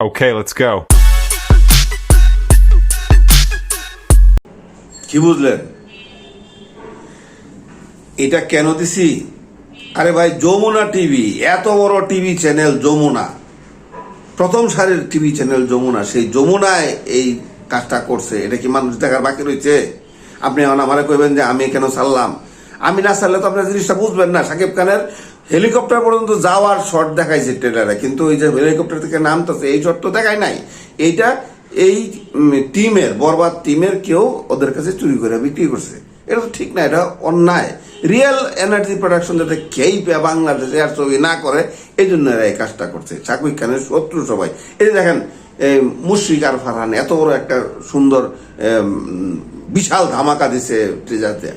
Okay, let's go. কি বুঝলেন? এটা কেন দিছি? আরে ভাই যমুনা টিভি এত বড় টিভি চ্যানেল যমুনা। প্রথম সারির টিভি চ্যানেল যমুনা সেই যমুনায় এই কাজটা করছে। এটা কি মানুষ দেখার বাকি রয়েছে আপনি আমারে কইবেন যে আমি কেন ছাড়লাম আমি না ছাড়লে তো আপনার জিনিসটা বুঝবেন না সাকিব খানের হেলিকপ্টার পর্যন্ত যাওয়ার শট দেখাইছে ট্রেলারে, কিন্তু ওই যে হেলিকপ্টার থেকে নামতেছে, এই শট তো দেখায় নাই। এইটা এই টিমের, বরবাদ টিমের কেউ ওদের কাছে চুরি করে বিক্রি করছে। এটা তো ঠিক না, এটা অন্যায়। রিয়েল এনার্জি প্রোডাকশন যাতে কেই পে- বাংলাদেশে আর ছবি না করে এই জন্য এরা এই কাজটা করছে। সাকিব খানের শত্রু সবাই। এই দেখেন, এই মুশরিক আর ফারহান, এত বড় একটা সুন্দর বিশাল ধামাকা দিছে ট্রিজারতে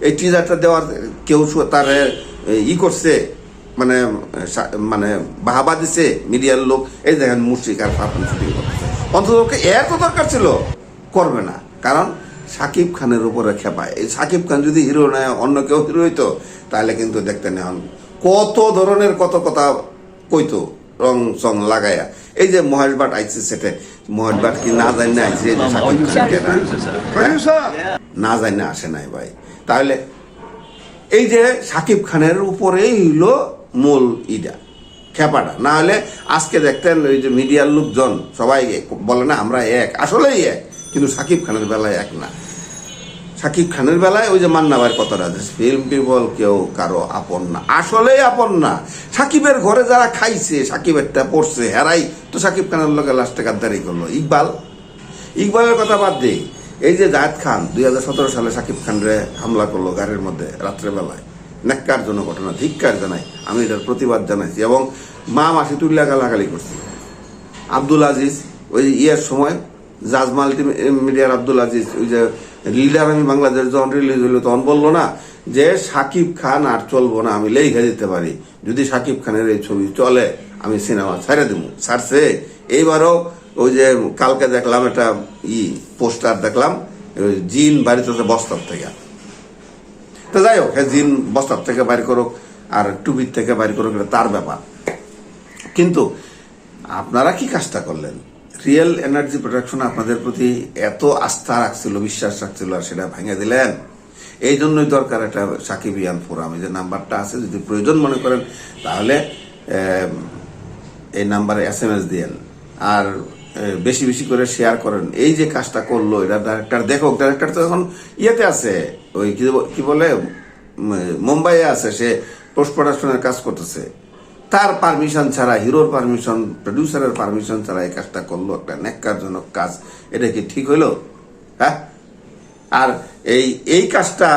এই টিজারটা দেওয়ার কেউ তার ই করছে মানে মানে বাহাবা দিছে মিডিয়ার লোক। এই দেখেন মুশরিক আর ফারহান শুটিং করতেছে। অন্তত এর তো দরকার ছিল করবে না। কারণ সাকিব খানের উপরে খেপায় এই সাকিব খান যদি হিরো নেয় অন্য কেউ হিরো হইতো তাহলে কিন্তু দেখতে নেন কত ধরনের কত কথা কইতো রং সং লাগাইয়া এই যে মহেশ ভাট আইছে সেটে মহেশ ভাট কি না জানি না আইছে সাকিব না হ্যাঁ? না জানি না আসে নাই ভাই। তাহলে এই যে সাকিব খানের উপরেই হইল মূল ইটা, খেপাটা। না হলে আজকে দেখতেন ওই যে মিডিয়ার লোকজন, সবাই বলে না, আমরা এক। আসলেই এক, কিন্তু সাকিব খানের বেলায় এক না। সাকিব খানের বেলায় ওই যে মান্নাবার কথাটা আছে ফিল্ম পিপল কেউ কারও আপন না। আসলেই আপন না। সাকিবের ঘরে যারা খাইছে, সাকিবেরটা পড়ছে, হেরাই। তো সাকিব খানের লোকে লাস্টে গাদ্দারি করল। ইকবাল, ইকবালের কথা বাদ দে। এই যে জায়দ খান, দুই হাজার সতেরো সালে সাকিব খানরে হামলা করল গাড়ির মধ্যে রাত্রেবেলায় নেককার জন্য ঘটনা, ধিক্কার জানাই আমি এটার প্রতিবাদ জানাইছি এবং মা মাসি তুল্লা গালাগালি করছি। আব্দুল আজিজ ওই ইয়ের সময় জাজ মাল্টি মিডিয়ার আব্দুল আজিজ, ওই যে লিডার আমি বাংলাদেশ যখন রিলিজ হইল তখন বলল না যে সাকিব খান আর চলবো না, আমি লেখা দিতে পারি। যদি সাকিব খানের এই ছবি চলে, আমি সিনেমা ছেড়ে দেবো ছাড়ছে? এইবারও ওই যে কালকে দেখলাম একটা ই পোস্টার দেখলাম জিন বাড়িতে বস্তার থেকে। তো যাই হোক হ্যাঁ জিন বস্তার থেকে বাইর করুক আর টুবির থেকে বাইর করুক, এটা তার ব্যাপার। কিন্তু আপনারা কি কাজটা করলেন? রিয়েল এনার্জি প্রোডাকশন আপনাদের প্রতি এত আস্থা রাখছিল, বিশ্বাস রাখছিল আর সেটা ভেঙে দিলেন। এই জন্যই দরকার একটা সাকিবিয়ান ফোরাম এই যে নাম্বারটা আছে, যদি প্রয়োজন মনে করেন, তাহলে এই নাম্বারে এস এম এস দিয়েন। আর বেশি বেশি করে শেয়ার করেন। এই যে কাজটা করল, এটা ডাইরেক্টর দেখো ডাইরেক্টর তো এখন ইয়েতে আছে। ওই কি বলে মুম্বাইয়ে আছে, সে পোস্ট প্রোডাকশনের কাজ করতেছে। তার পারমিশন ছাড়া, হিরোর পারমিশন প্রডিউসারের পারমিশন ছাড়া এই কাজটা করল। একটা ন্যাক্কারজনক কাজ। এটা কি ঠিক হইল? হ্যাঁ? আর এই এই কাজটা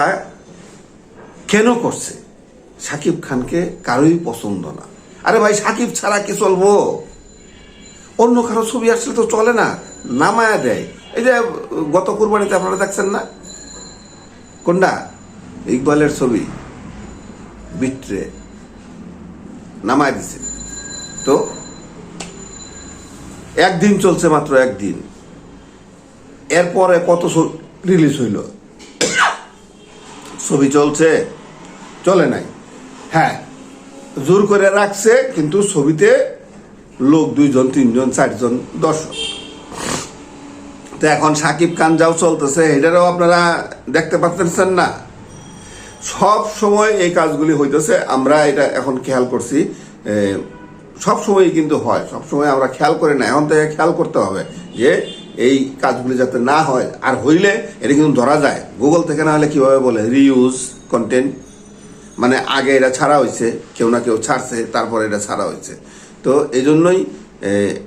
কেন করছে? সাকিব খানকে কারোই পছন্দ না। আরে ভাই, সাকিব ছাড়া কি চলবো? অন্য কারও ছবি আসলে তো চলে না, নামায়া দেয়। এই যে, গত কুরবানিতে আপনারা দেখছেন না? কোনটা? ইকবালের ছবি। বিট্রে। নামায় দিছে। তো, একদিন চলছে মাত্র একদিন। এরপরে কত রিলিজ হইল? ছবি চলছে, চলে নাই। হ্যাঁ জোর করে রাখছে, কিন্তু ছবিতে লোক দুইজন, তিনজন, চারজন দর্শক তো এখন সাকিব খান যাও চলতেছে, এটারও আপনারা দেখতে পাচ্ছেন না। সব সময় এই কাজগুলি হইতেছে, আমরা এটা এখন খেয়াল করছি। সব সময় কিন্তু হয়, সব সময় আমরা খেয়াল করি না, এখন থেকে খেয়াল করতে হবে যে এই কাজগুলি যাতে না হয়, আর হইলে এটা কিন্তু ধরা যায়। গুগল থেকে না হলে কীভাবে বলে? রিউজ কন্টেন্ট মানে আগে এটা ছাড়া হয়েছে কেউ না কেউ ছাড়ছে, তারপরে এটা ছাড়া হয়েছে তো এই জন্যই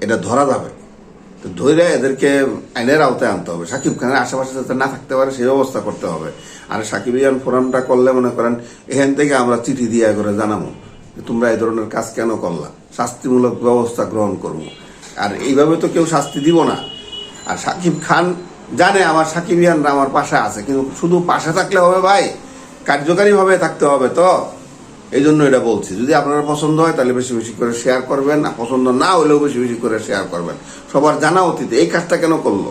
এটা ধরা যাবে। তো ধরে এদেরকে আইনের আওতায় আনতে হবে। সাকিব খানের আশেপাশে যাতে না থাকতে পারে, সেই ব্যবস্থা করতে হবে। আর সাকিব ইয়ান ফোরামটা করলে মনে করেন, এখান থেকে আমরা চিঠি দিয়ে করে জানাব যে তোমরা এই ধরনের কাজ কেন করলা? শাস্তিমূলক ব্যবস্থা গ্রহণ করব। আর এইভাবে তো কেউ শাস্তি দিব না। আর সাকিব খান জানে আমার সাকিবিয়ানরা আমার পাশে আছে, কিন্তু শুধু পাশে থাকলে হবে ভাই, কার্যকারীভাবে থাকতে হবে তো। এই জন্য এটা বলছি। যদি আপনার পছন্দ হয় তাহলে বেশি বেশি করে শেয়ার করবেন আর পছন্দ না হলেও বেশি বেশি করে শেয়ার করবেন। সবার জানা অতীতে এই কাজটা কেন করল?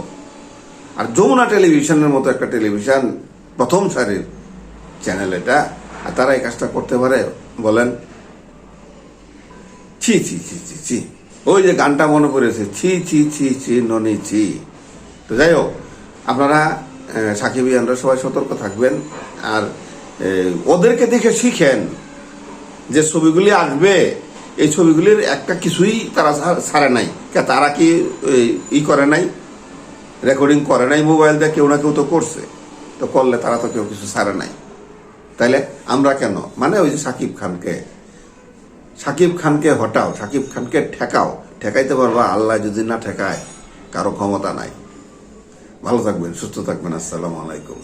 আর যমুনা টেলিভিশনের মতো একটা টেলিভিশন প্রথম সারির চ্যানেল এটা আর তারা এই কাজটা করতে পারে বলেন? ছি ছি ছি ছি ছি। ওই যে গানটা মনে পড়েছে ছি ছি ছি ছি ননি ছি। তো যাই হোক আপনারা আহ, সাকিব ইয়ানরা সবাই সতর্ক থাকবেন আর ওদেরকে দেখে শিখেন। যে ছবিগুলি আসবে, এই ছবিগুলির একটা কিছুই তারা ছাড়ে নাই। তারা কি ই করে নাই? রেকর্ডিং করে নাই মোবাইল দিয়ে কেউ না কেউ তো করছে। তো করলে তারা তো কেউ কিছু ছাড়ে নাই। তাইলে আমরা কেন? মানে ওই যে সাকিব খানকে। সাকিব খানকে হটাও, সাকিব খানকে ঠেকাও। ঠেকাইতে পারবা, আল্লাহ যদি না ঠেকায়, কারও ক্ষমতা নাই। ভালো থাকবেন, সুস্থ থাকবেন, আসসালামু আলাইকুম।